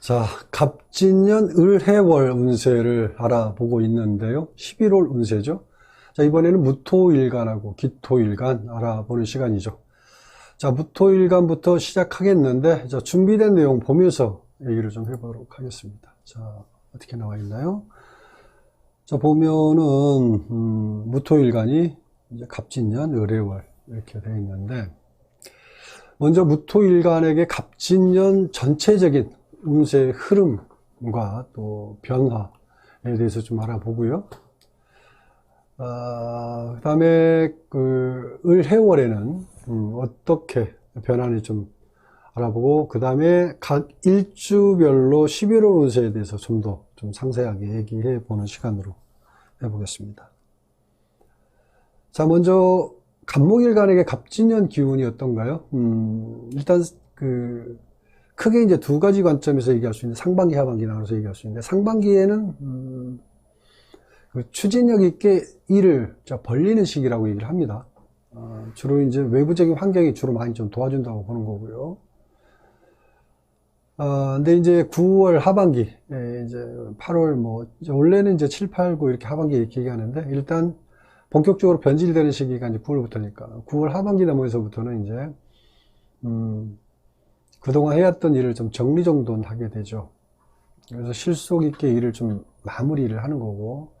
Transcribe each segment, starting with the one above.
자, 갑진년 을해월 운세를 알아보고 있는데요. 11월 운세죠. 자, 이번에는 무토일간하고 기토일간 알아보는 시간이죠. 자, 무토일간부터 시작하겠는데, 자, 준비된 내용 보면서 얘기를 좀 해보도록 하겠습니다. 자, 어떻게 나와 있나요? 자, 보면은, 음, 무토일간이 이제 갑진년 을해월 이렇게 되어 있는데, 먼저 무토일간에게 갑진년 전체적인 운세의 흐름과 또 변화에 대해서 좀 알아보고요. 아, 그 다음에 그 을해월에는 음, 어떻게 변화는지 좀 알아보고 그 다음에 각 일주별로 11월 운세에 대해서 좀 더좀 상세하게 얘기해 보는 시간으로 해보겠습니다. 자, 먼저 간목일간에게 갑진년 기운이 어떤가요? 음, 일단 그 크게 이제 두 가지 관점에서 얘기할 수 있는 상반기, 하반기 나눠서 얘기할 수 있는데 상반기에는 음, 그 추진력 있게 일을 자, 벌리는 시기라고 얘기를 합니다. 어, 주로 이제 외부적인 환경이 주로 많이 좀 도와준다고 보는 거고요. 어, 근데 이제 9월 하반기, 에 이제 8월 뭐, 이제 원래는 이제 7, 8, 9 이렇게 하반기 이렇게 얘기하는데 일단 본격적으로 변질되는 시기가 이제 9월부터니까 9월 하반기 넘어서부터는 이제 음, 그동안 해왔던 일을 좀 정리정돈 하게 되죠. 그래서 실속 있게 일을 좀 마무리를 하는 거고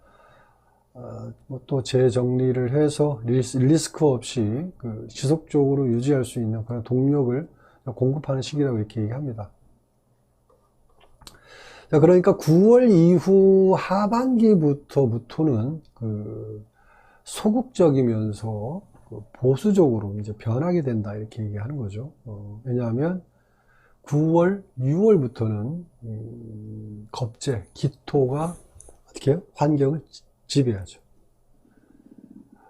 어, 뭐또 재정리를 해서 리스, 리스크 없이 그 지속적으로 유지할 수 있는 그런 동력을 공급하는 시기라고 이렇게 얘기합니다. 자, 그러니까 9월 이후 하반기부터부터는 그 소극적이면서 그 보수적으로 이제 변하게 된다 이렇게 얘기하는 거죠. 어, 왜냐하면 9월, 6월부터는 음, 겁재, 기토가 어떻게 해요? 환경을 지- 지배하죠.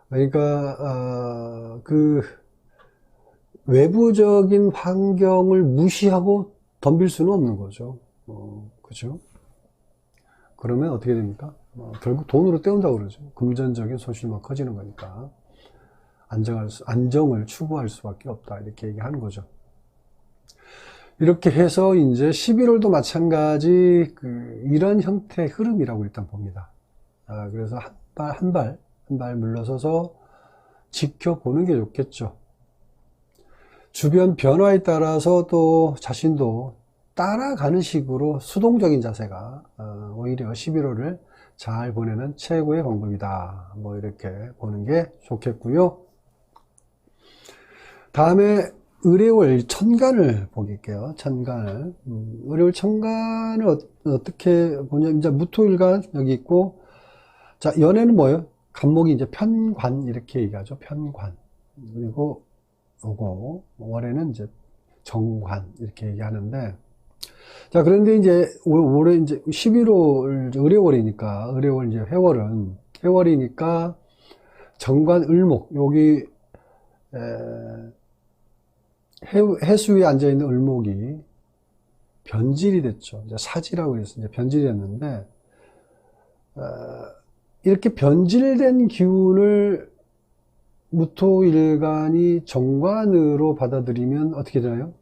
그러니까 어, 그 외부적인 환경을 무시하고 덤빌 수는 없는 거죠. 어, 그죠? 그러면 어떻게 됩니까? 어, 결국 돈으로 때운다고 그러죠. 금전적인 소실만 커지는 거니까. 안정할 수, 안정을 추구할 수밖에 없다. 이렇게 얘기하는 거죠. 이렇게 해서 이제 11월도 마찬가지 그 이런 형태의 흐름이라고 일단 봅니다. 아, 그래서 한 발, 한 발, 한 발 물러서서 지켜보는 게 좋겠죠. 주변 변화에 따라서 또 자신도 따라가는 식으로 수동적인 자세가 어, 오히려 11월을 잘 보내는 최고의 방법이다. 뭐 이렇게 보는 게 좋겠고요. 다음에 의뢰월 천간을 보게요. 천간을. 음, 의뢰월 천간을 어, 어떻게 보냐. 이제 무토일간 여기 있고, 자, 연애는 뭐예요? 간목이 이제 편관, 이렇게 얘기하죠. 편관. 그리고 요거, 월에는 이제 정관, 이렇게 얘기하는데, 자, 그런데 이제 올- 올해 이제 11월 의뢰월이니까, 의뢰월 이제 회월은, 회월이니까 정관 을목, 여기, 에, 해, 해수 위에 앉아 있는 을목이 변질이 됐죠. 이제 사지라고 해서 이제 변질이 됐는데, 어, 이렇게 변질된 기운을 무토일간이 정관으로 받아들이면 어떻게 되나요?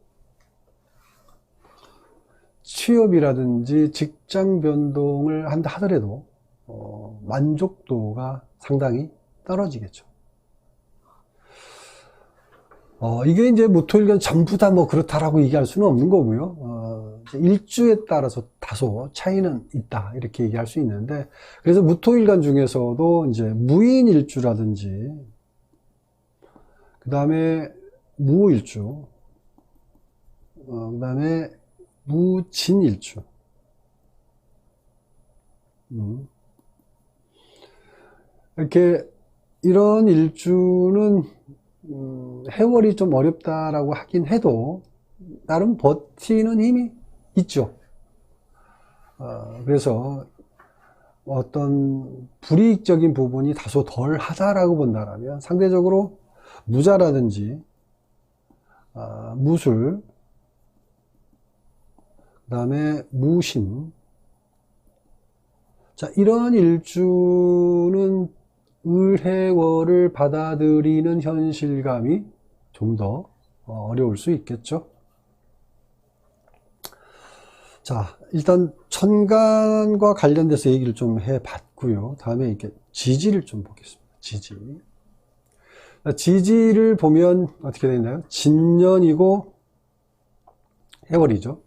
취업이라든지 직장 변동을 한다 하더라도 어, 만족도가 상당히 떨어지겠죠. 어, 이게 이제 무토일간 전부 다 뭐 그렇다라고 얘기할 수는 없는 거고요. 어, 일주에 따라서 다소 차이는 있다 이렇게 얘기할 수 있는데 그래서 무토일간 중에서도 이제 무인 일주라든지 그 다음에 무일주, 어, 그 다음에 무진일주. 음. 이렇게 이런 일주는 음, 해월이 좀 어렵다라고 하긴 해도 나름 버티는 힘이 있죠. 어, 그래서 어떤 불이익적인 부분이 다소 덜 하다라고 본다라면 상대적으로 무자라든지 아, 무술, 그 다음에 무신. 자, 이런 일주는 을해월을 받아들이는 현실감이 좀 더 어려울 수 있겠죠. 자, 일단 천간과 관련돼서 얘기를 좀 해봤고요. 다음에 이렇게 지지를 좀 보겠습니다. 지지. 자, 지지를 보면 어떻게 되나요? 진년이고 해월이죠.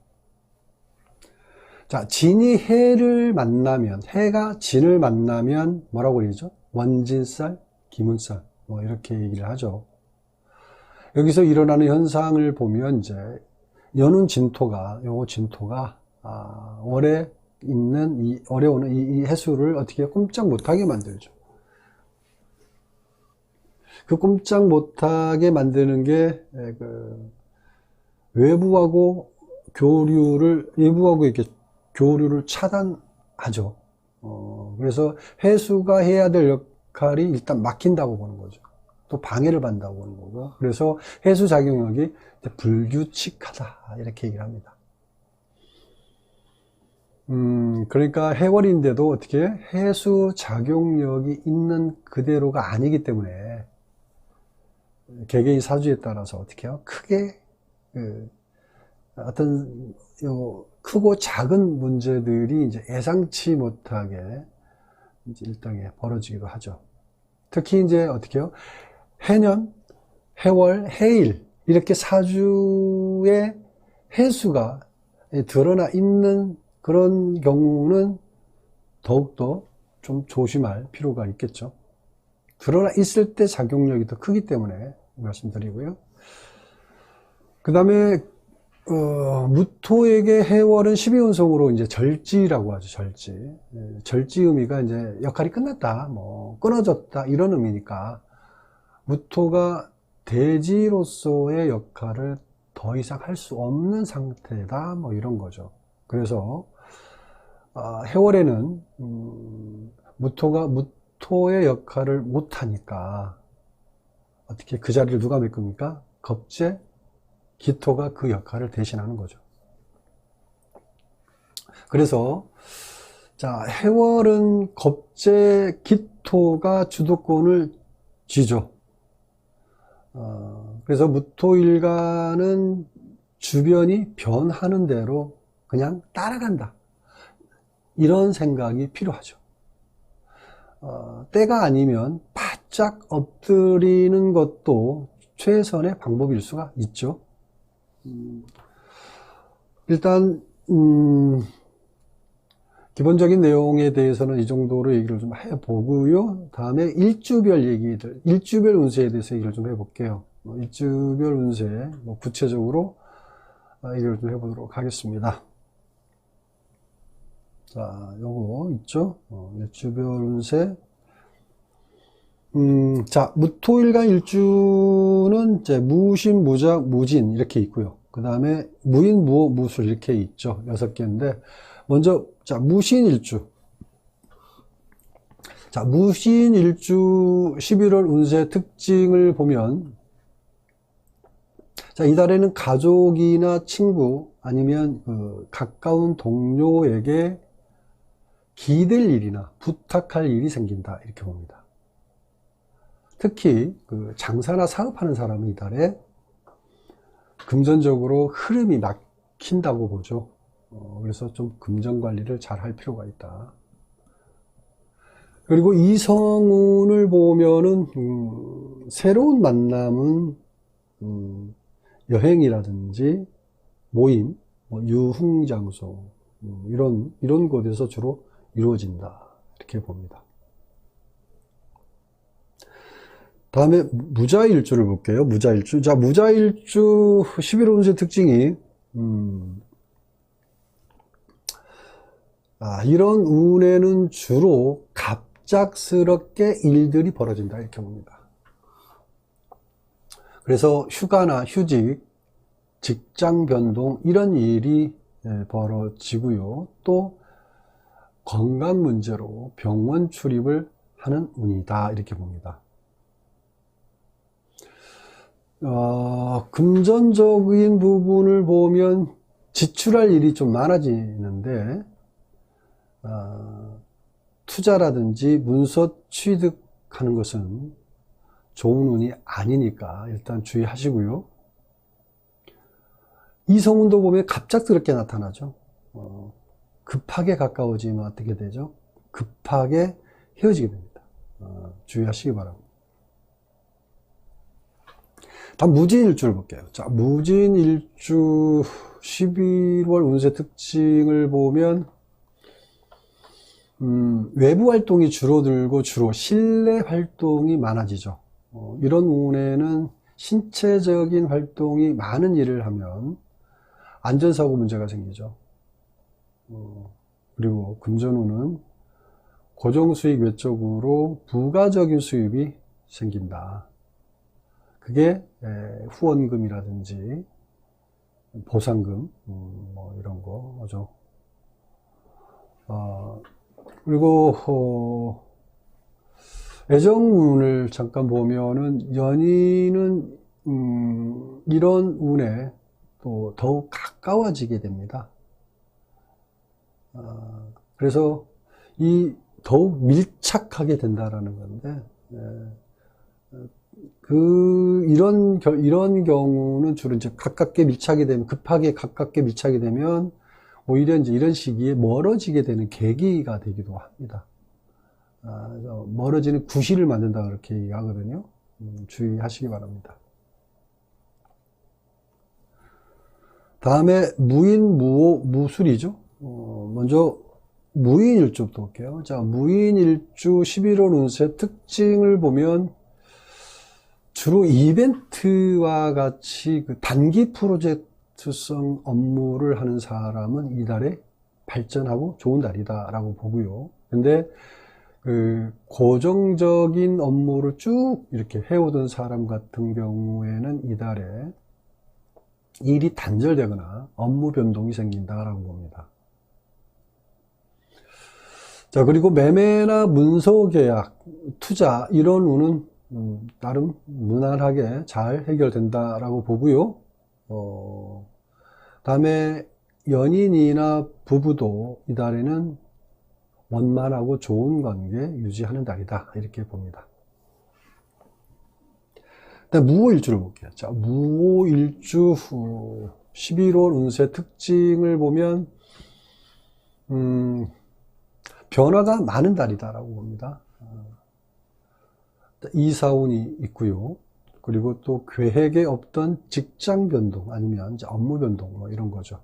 자, 진이 해를 만나면, 해가 진을 만나면 뭐라고 그러죠? 원진살, 기문살, 뭐 이렇게 얘기를 하죠. 여기서 일어나는 현상을 보면 이제 연운 진토가, 요거 진토가, 아, 월에 있는 이, 월에 오는 이, 이 해수를 어떻게 꼼짝 못하게 만들죠. 그 꼼짝 못하게 만드는 게, 에, 그, 외부하고 교류를, 외부하고 이렇게 교류를 차단하죠. 어, 그래서 해수가 해야 될 역할이 일단 막힌다고 보는 거죠. 또 방해를 받는다고 보는 거고. 그래서 해수 작용력이 불규칙하다. 이렇게 얘기를 합니다. 음, 그러니까 해월인데도 어떻게 해수 작용력이 있는 그대로가 아니기 때문에 개개인 사주에 따라서 어떻게 해요? 크게 그 어떤 요 크고 작은 문제들이 이제 예상치 못하게 이제 일당에 벌어지기도 하죠. 특히 이제 어떻게 해요? 해년, 해월, 해일 이렇게 사주의 해수가 드러나 있는 그런 경우는 더욱더 좀 조심할 필요가 있겠죠. 드러나 있을 때 작용력이 더 크기 때문에 말씀드리고요. 그 다음에 어, 무토에게 해월은 12운성으로 이제 절지라고 하죠, 절지. 예, 절지 의미가 이제 역할이 끝났다, 뭐, 끊어졌다, 이런 의미니까, 무토가 대지로서의 역할을 더 이상 할 수 없는 상태다, 뭐, 이런 거죠. 그래서, 아, 해월에는, 음, 무토가 무토의 역할을 못하니까, 어떻게 그 자리를 누가 메꿉니까? 겁제, 기토가 그 역할을 대신하는 거죠. 그래서 자 해월은 겁제 기토가 주도권을 쥐죠. 어, 그래서 무토일간은 주변이 변하는 대로 그냥 따라간다. 이런 생각이 필요하죠. 어, 때가 아니면 바짝 엎드리는 것도 최선의 방법일 수가 있죠. 일단 음, 기본적인 내용에 대해서는 이 정도로 얘기를 좀 해보고요. 다음에 일주별 얘기들, 일주별 운세에 대해서 얘기를 좀 해볼게요. 뭐 일주별 운세, 뭐 구체적으로 아, 얘기를 좀 해보도록 하겠습니다. 자, 요거 있죠? 어, 일주별 운세. 음, 자, 무토일간 일주는 이제 무신, 무작, 무진 이렇게 있고요. 그 다음에 무인, 무호, 무술 이렇게 있죠. 여섯 개인데 먼저 자 무신 일주. 자 무신 일주 11월 운세 특징을 보면 자 이달에는 가족이나 친구 아니면 그 가까운 동료에게 기댈 일이나 부탁할 일이 생긴다 이렇게 봅니다. 특히 그 장사나 사업하는 사람은 이달에 금전적으로 흐름이 막힌다고 보죠. 어, 그래서 좀 금전 관리를 잘 할 필요가 있다. 그리고 이성운을 보면은 음, 새로운 만남은 음, 여행이라든지 모임, 뭐 유흥 장소 음, 이런 이런 곳에서 주로 이루어진다 이렇게 봅니다. 다음에 무자일주를 볼게요. 무자일주. 자, 무자일주 11호 운세 특징이 음, 아, 이런 운에는 주로 갑작스럽게 일들이 벌어진다 이렇게 봅니다. 그래서 휴가나 휴직, 직장 변동 이런 일이 예, 벌어지고요. 또 건강 문제로 병원 출입을 하는 운이다 이렇게 봅니다. 어, 금전적인 부분을 보면 지출할 일이 좀 많아지는데 어, 투자라든지 문서 취득하는 것은 좋은 운이 아니니까 일단 주의하시고요. 이성운도 보면 갑작스럽게 나타나죠. 어, 급하게 가까워지면 어떻게 되죠? 급하게 헤어지게 됩니다. 어, 주의하시기 바랍니다. 다음 무진일주를 볼게요. 자, 무진일주 11월 운세 특징을 보면 음, 외부 활동이 줄어들고 주로 실내 활동이 많아지죠. 어, 이런 운에는 신체적인 활동이 많은 일을 하면 안전사고 문제가 생기죠. 어, 그리고 금전운은 고정수익 외적으로 부가적인 수입이 생긴다. 그게 에, 후원금이라든지 보상금 음, 뭐 이런 거죠. 어, 그리고 어, 애정운을 잠깐 보면은 연인은 음, 이런 운에 또 더욱 가까워지게 됩니다. 어, 그래서 이 더욱 밀착하게 된다라는 건데 예, 그 이런 겨- 이런 경우는 주로 이제 가깝게 밀착이 되면 급하게 가깝게 밀착이 되면 오히려 이제 이런 시기에 멀어지게 되는 계기가 되기도 합니다. 아, 멀어지는 구실을 만든다 그렇게 얘기하거든요. 음, 주의하시기 바랍니다. 다음에 무인, 무오, 무술이죠. 어, 먼저 무인일주부터 볼게요. 자, 무인일주 11월 운세 특징을 보면 주로 이벤트와 같이 그 단기 프로젝트성 업무를 하는 사람은 이달에 발전하고 좋은 달이다라고 보고요. 근데 그 고정적인 업무를 쭉 이렇게 해오던 사람 같은 경우에는 이달에 일이 단절되거나 업무 변동이 생긴다라고 봅니다. 자, 그리고 매매나 문서 계약, 투자, 이런 운은 음, 나름 무난하게 잘 해결된다라고 보고요. 어, 다음에 연인이나 부부도 이달에는 원만하고 좋은 관계 유지하는 달이다. 이렇게 봅니다. 일단 무오일주를 볼게요. 자, 무오일주 후 11월 운세 특징을 보면, 음, 변화가 많은 달이다라고 봅니다. 어, 이사운이 있고요. 그리고 또 계획에 없던 직장 변동 아니면 업무 변동 뭐 이런 거죠.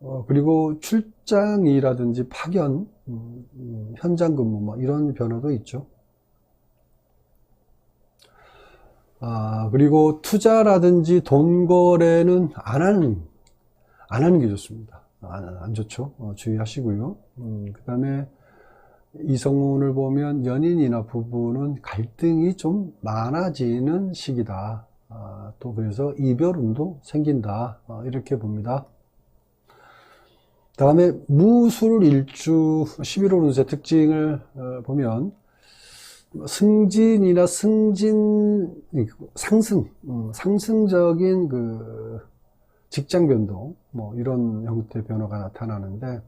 어, 그리고 출장이라든지 파견, 음, 음, 현장 근무 뭐 이런 변화도 있죠. 아, 그리고 투자라든지 돈 거래는 안 하는, 안 하는 게 좋습니다. 안, 안 좋죠. 어, 주의하시고요. 음, 그 다음에 이성운을 보면 연인이나 부부는 갈등이 좀 많아지는 시기다. 아, 또 그래서 이별운도 생긴다. 아, 이렇게 봅니다. 다음에 무술 일주 11월 운세 특징을 어, 보면 승진이나 승진 상승 음, 상승적인 그 직장 변동 뭐 이런 형태 변화가 나타나는데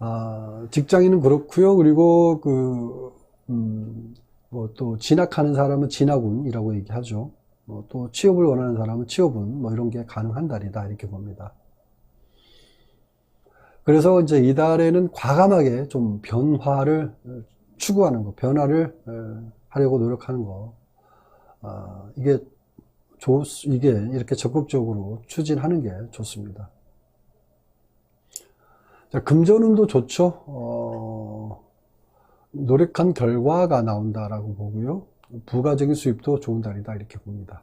아, 직장인은 그렇고요. 그리고 그, 음, 뭐 또 진학하는 사람은 진학운이라고 얘기하죠. 뭐 또 취업을 원하는 사람은 취업운, 뭐 이런 게 가능한 달이다. 이렇게 봅니다. 그래서 이제 이달에는 과감하게 좀 변화를 어, 추구하는 거, 변화를 어, 하려고 노력하는 거. 아, 이게 좋, 이게 이렇게 적극적으로 추진하는 게 좋습니다. 자, 금전운도 좋죠. 어, 노력한 결과가 나온다라고 보고요. 부가적인 수입도 좋은 달이다 이렇게 봅니다.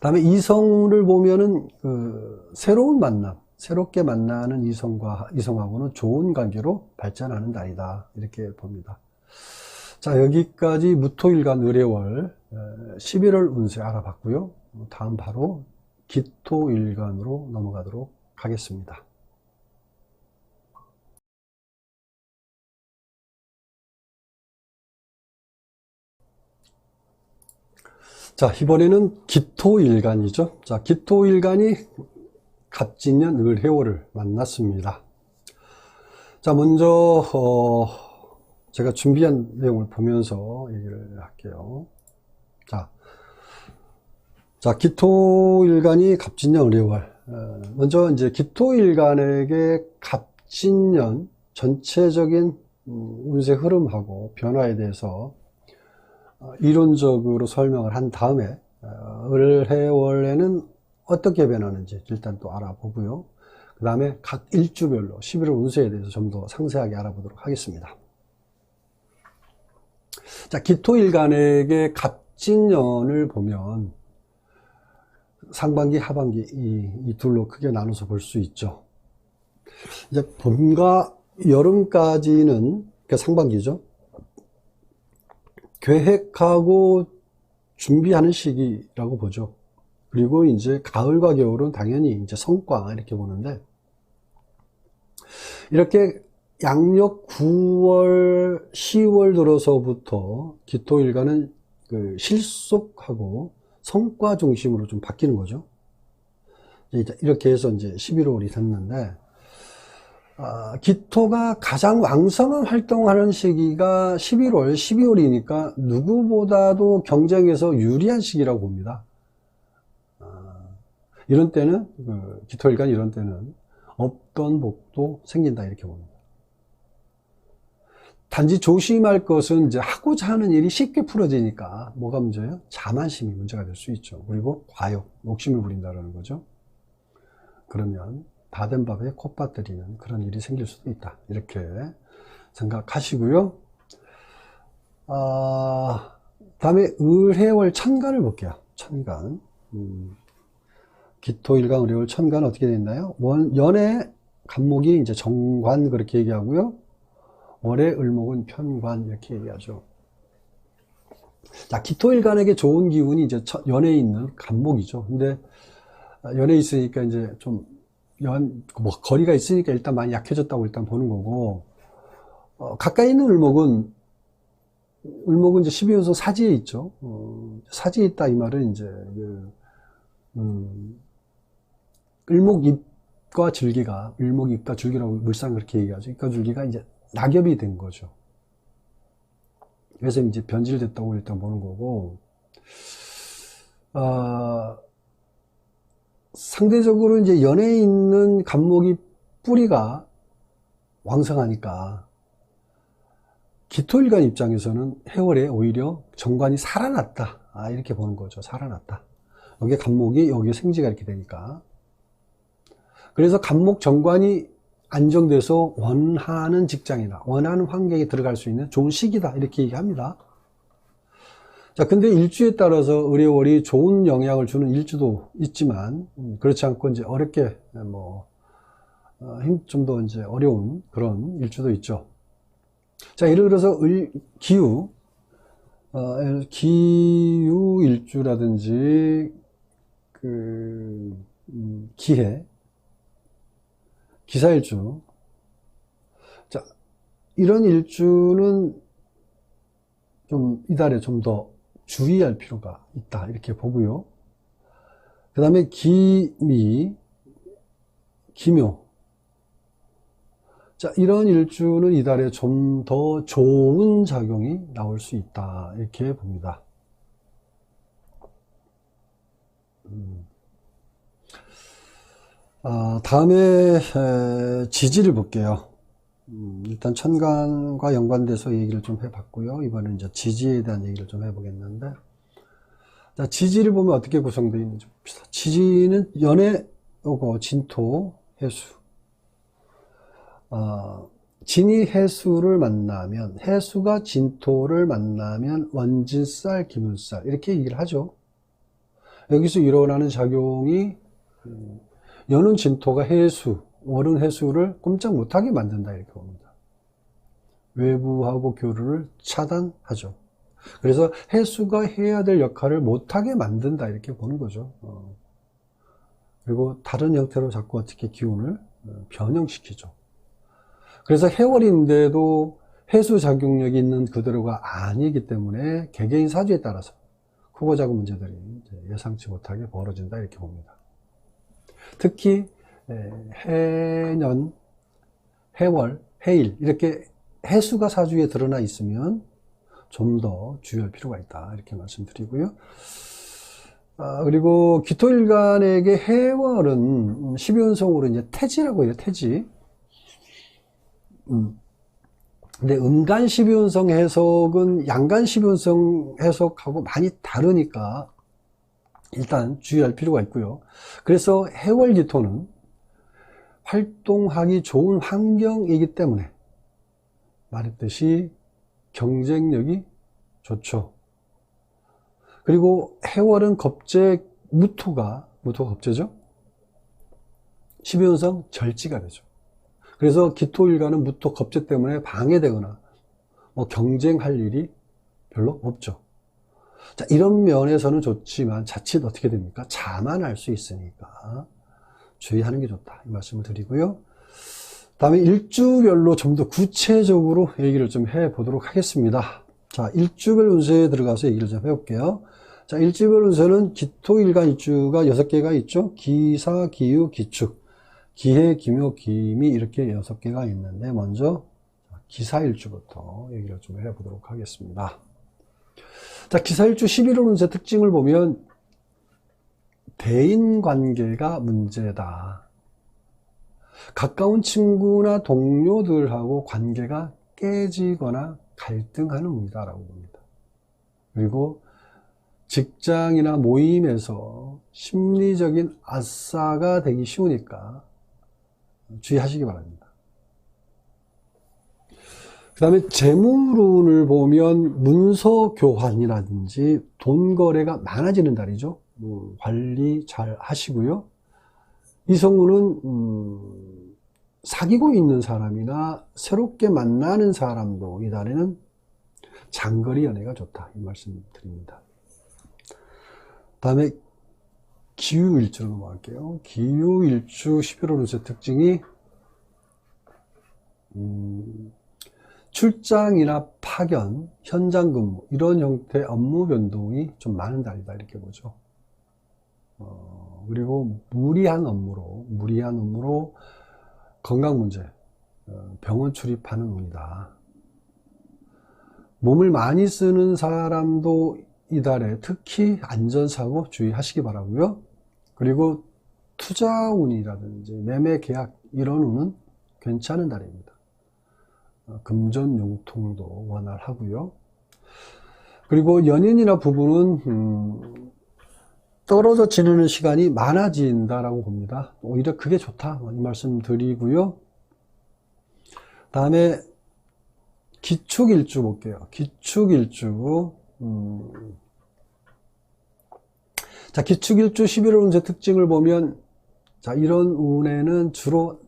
다음에 이성을 보면은 그 새로운 만남, 새롭게 만나는 이성과 이성하고는 좋은 관계로 발전하는 달이다 이렇게 봅니다. 자 여기까지 무토일간 의례월 11월 운세 알아봤고요. 다음 바로 기토일간으로 넘어가도록 하겠습니다. 자, 이번에는 기토일간이죠. 자, 기토일간이 갑진년 을해월을 만났습니다. 자, 먼저, 어, 제가 준비한 내용을 보면서 얘기를 할게요. 자, 자, 기토일간이 갑진년 을해월. 어, 먼저 이제 기토일간에게 갑진년 전체적인 음, 운세 흐름하고 변화에 대해서 어, 이론적으로 설명을 한 다음에 어, 을해월에는 어떻게 변하는지 일단 또 알아보고요. 그 다음에 각 일주별로 11월 운세에 대해서 좀 더 상세하게 알아보도록 하겠습니다. 자, 기토일간에게 갑진년을 보면 상반기, 하반기 이, 이 둘로 크게 나눠서 볼 수 있죠. 이제 봄과 여름까지는 그 상반기죠. 계획하고 준비하는 시기라고 보죠. 그리고 이제 가을과 겨울은 당연히 이제 성과 이렇게 보는데 이렇게 양력 9월, 10월 들어서부터 기토일간은 그 실속하고 성과 중심으로 좀 바뀌는 거죠. 이렇게 해서 이제 11월이 됐는데, 아, 기토가 가장 왕성한 활동하는 시기가 11월, 12월이니까 누구보다도 경쟁에서 유리한 시기라고 봅니다. 아, 이런 때는, 그 기토일간 이런 때는 없던 복도 생긴다 이렇게 봅니다. 단지 조심할 것은 이제 하고자 하는 일이 쉽게 풀어지니까 뭐가 문제예요? 자만심이 문제가 될 수 있죠. 그리고 과욕, 욕심을 부린다는 거죠. 그러면 받은 밥에 콧바뜨리는 그런 일이 생길 수도 있다. 이렇게 생각하시고요. 아, 다음에 을해월 천간을 볼게요. 천간. 음, 기토일간 을해월 천간 어떻게 되나요? 원, 연의 간목이 이제 정관 그렇게 얘기하고요. 월의 을목은 편관 이렇게 얘기하죠. 자, 기토일간에게 좋은 기운이 이제 첫- 연에 있는 간목이죠. 근데 연에 있으니까 이제 좀 연, 뭐 거리가 있으니까 일단 많이 약해졌다고 일단 보는 거고 어, 가까이 있는 을목은 을목은 이제 12연소 사지에 있죠. 어, 사지에 있다 이 말은 이제 그, 음, 을목 잎과 줄기가 을목 잎과 줄기라고 물상 그렇게 얘기하죠. 잎과 줄기가 이제 낙엽이 된 거죠. 그래서 이제 변질됐다고 일단 보는 거고, 아, 상대적으로 이제 연에 있는 간목이 뿌리가 왕성하니까, 기토일간 입장에서는 해월에 오히려 정관이 살아났다. 아, 이렇게 보는 거죠. 살아났다. 여기 간목이, 여기 생지가 이렇게 되니까. 그래서 간목 정관이 안정돼서 원하는 직장이나 원하는 환경에 들어갈 수 있는 좋은 시기다 이렇게 얘기합니다. 자, 근데 일주에 따라서 의료월이 좋은 영향을 주는 일주도 있지만 음, 그렇지 않고 이제 어렵게 뭐좀더 이제 어려운 그런 일주도 있죠. 자, 예를 들어서 을, 기후, 어, 기후 일주라든지 그 음, 기해 기사 일주. 자, 이런 일주는 좀 이달에 좀 더 주의할 필요가 있다. 이렇게 보고요. 그 다음에 기미, 기묘. 자, 이런 일주는 이달에 좀 더 좋은 작용이 나올 수 있다. 이렇게 봅니다. 음. 아, 다음에 에, 지지를 볼게요. 음, 일단 천간과 연관돼서 얘기를 좀 해봤고요. 이번엔 이제 지지에 대한 얘기를 좀 해보겠는데, 자, 지지를 보면 어떻게 구성되어 있는지 봅시다. 지지는 연애, 요거 진토, 해수. 아, 진이 해수를 만나면 해수가 진토를 만나면 원진쌀, 기문쌀 이렇게 얘기를 하죠. 여기서 일어나는 작용이 음, 연은 진토가 해수, 월은 해수를 꼼짝 못하게 만든다 이렇게 봅니다. 외부하고 교류를 차단하죠. 그래서 해수가 해야 될 역할을 못하게 만든다 이렇게 보는 거죠. 어. 그리고 다른 형태로 자꾸 어떻게 기운을 어, 변형시키죠. 그래서 해월인데도 해수 작용력이 있는 그대로가 아니기 때문에 개개인 사주에 따라서 크고 작은 문제들이 예상치 못하게 벌어진다 이렇게 봅니다. 특히 에, 해년, 해월, 해일 이렇게 해수가 사주에 드러나 있으면 좀 더 주의할 필요가 있다 이렇게 말씀드리고요. 아, 그리고 기토일간에게 해월은 12운성으로 이제 태지라고 해요, 태지. 음. 근데 음간 12운성 해석은 양간 12운성 해석하고 많이 다르니까 일단 주의할 필요가 있고요. 그래서 해월 기토는 활동하기 좋은 환경이기 때문에 말했듯이 경쟁력이 좋죠. 그리고 해월은 겁재 무토가 무토가 겁재죠. 12운성 절지가 되죠. 그래서 기토일간은 무토 겁재 때문에 방해되거나 뭐 경쟁할 일이 별로 없죠. 자, 이런 면에서는 좋지만 자칫 어떻게 됩니까? 자만할 수 있으니까 주의하는 게 좋다. 이 말씀을 드리고요. 다음에 일주별로 좀 더 구체적으로 얘기를 좀 해 보도록 하겠습니다. 자, 일주별 운세에 들어가서 얘기를 좀 해볼게요. 자, 일주별 운세는 기토일간 일주가 여섯 개가 있죠. 기사, 기유, 기축. 기해, 기묘, 기미 이렇게 여섯 개가 있는데 먼저 기사일주부터 얘기를 좀 해보도록 하겠습니다. 자, 기사일주 11월 운세 특징을 보면 대인 관계가 문제다. 가까운 친구나 동료들하고 관계가 깨지거나 갈등하는 운이다라고 봅니다. 그리고 직장이나 모임에서 심리적인 아싸가 되기 쉬우니까 주의하시기 바랍니다. 그 다음에 재물운을 보면 문서 교환이라든지 돈 거래가 많아지는 달이죠. 음, 관리 잘 하시고요. 이성운은 음, 사귀고 있는 사람이나 새롭게 만나는 사람도 이 달에는 장거리 연애가 좋다 이 말씀 드립니다. 다음에 기후일주로 넘어갈게요. 기후일주 11월 운세 특징이 음, 출장이나 파견, 현장 근무 이런 형태의 업무 변동이 좀 많은 달이다 이렇게 보죠. 어, 그리고 무리한 업무로 무리한 업무로 건강 문제, 어, 병원 출입하는 운이다. 몸을 많이 쓰는 사람도 이달에 특히 안전사고 주의하시기 바라고요. 그리고 투자운이라든지 매매 계약 이런 운은 괜찮은 달입니다. 어, 금전 용통도 원활하고요. 그리고 연인이나 부부는 음, 떨어져 지내는 시간이 많아진다라고 봅니다. 오히려 그게 좋다 이 말씀 드리고요. 다음에 기축일주 볼게요. 기축일주 음. 자 기축일주 11월 운세 특징을 보면 자 이런 운에는 주로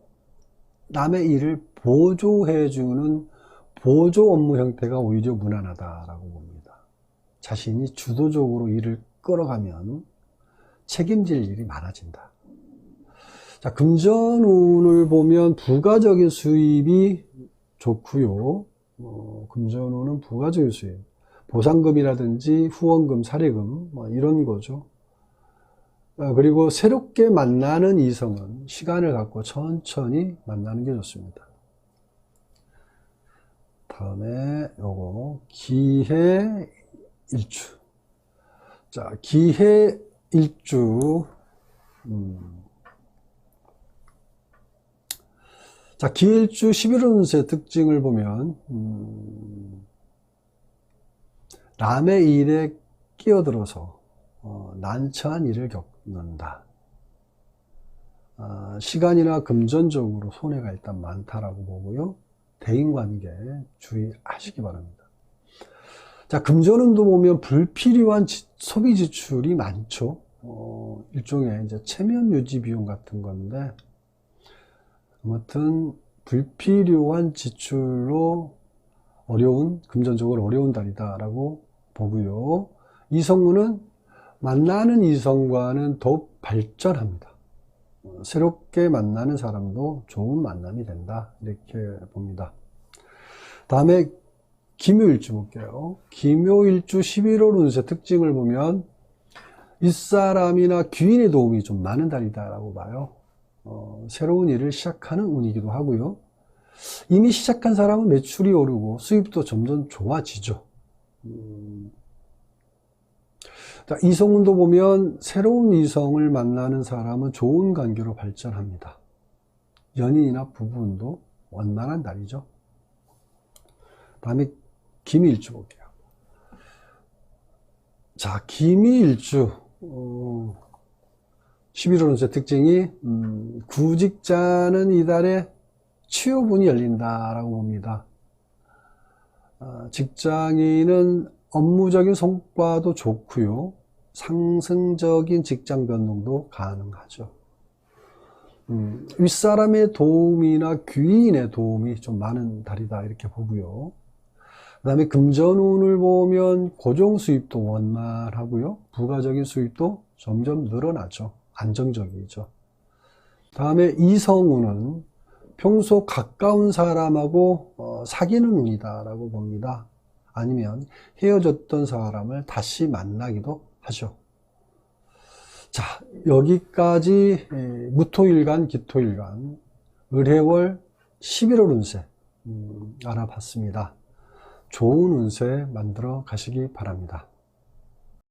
남의 일을 보조해주는 보조 업무 형태가 오히려 무난하다라고 봅니다. 자신이 주도적으로 일을 끌어가면 책임질 일이 많아진다. 자, 금전운을 보면 부가적인 수입이 좋고요. 어, 금전운은 부가적인 수입. 보상금이라든지 후원금, 사례금, 뭐 이런 거죠. 어, 그리고 새롭게 만나는 이성은 시간을 갖고 천천히 만나는 게 좋습니다. 다음에 요거 기해 일주. 자, 기해 일주. 음. 자, 기일주 11운세 특징을 보면 음, 남의 일에 끼어들어서 어, 난처한 일을 겪는다. 어, 시간이나 금전적으로 손해가 일단 많다라고 보고요. 대인관계 주의하시기 바랍니다. 자, 금전운도 보면 불필요한 지, 소비 지출이 많죠. 어, 일종의 이제 체면 유지 비용 같은 건데, 아무튼 불필요한 지출로 어려운 금전적으로 어려운 달이다라고 보고요. 이성문은 만나는 이성과는 더욱 발전합니다. 새롭게 만나는 사람도 좋은 만남이 된다 이렇게 봅니다. 다음에 기묘일주 볼게요. 기묘일주 11월 운세 특징을 보면 윗사람이나 귀인의 도움이 좀 많은 달이다라고 봐요. 어, 새로운 일을 시작하는 운이기도 하고요. 이미 시작한 사람은 매출이 오르고 수입도 점점 좋아지죠. 음, 자, 이성운도 보면 새로운 이성을 만나는 사람은 좋은 관계로 발전합니다. 연인이나 부부운도 원만한 달이죠. 다음에 기미일주 볼게요. 자, 기미일주. 어, 11월 운세 특징이 음, 구직자는 이달에 취업운이 열린다라고 봅니다. 아, 직장인은 업무적인 성과도 좋고요. 상승적인 직장 변동도 가능하죠. 음, 윗사람의 도움이나 귀인의 도움이 좀 많은 달이다 이렇게 보고요. 그 다음에 금전운을 보면 고정 수입도 원만하고요. 부가적인 수입도 점점 늘어나죠. 안정적이죠. 다음에 이성운은 평소 가까운 사람하고 어, 사귀는 운이다라고 봅니다. 아니면 헤어졌던 사람을 다시 만나기도 하죠. 자, 여기까지 에, 무토일간, 기토일간, 을해월 11월 운세 음, 알아봤습니다. 좋은 운세 만들어 가시기 바랍니다.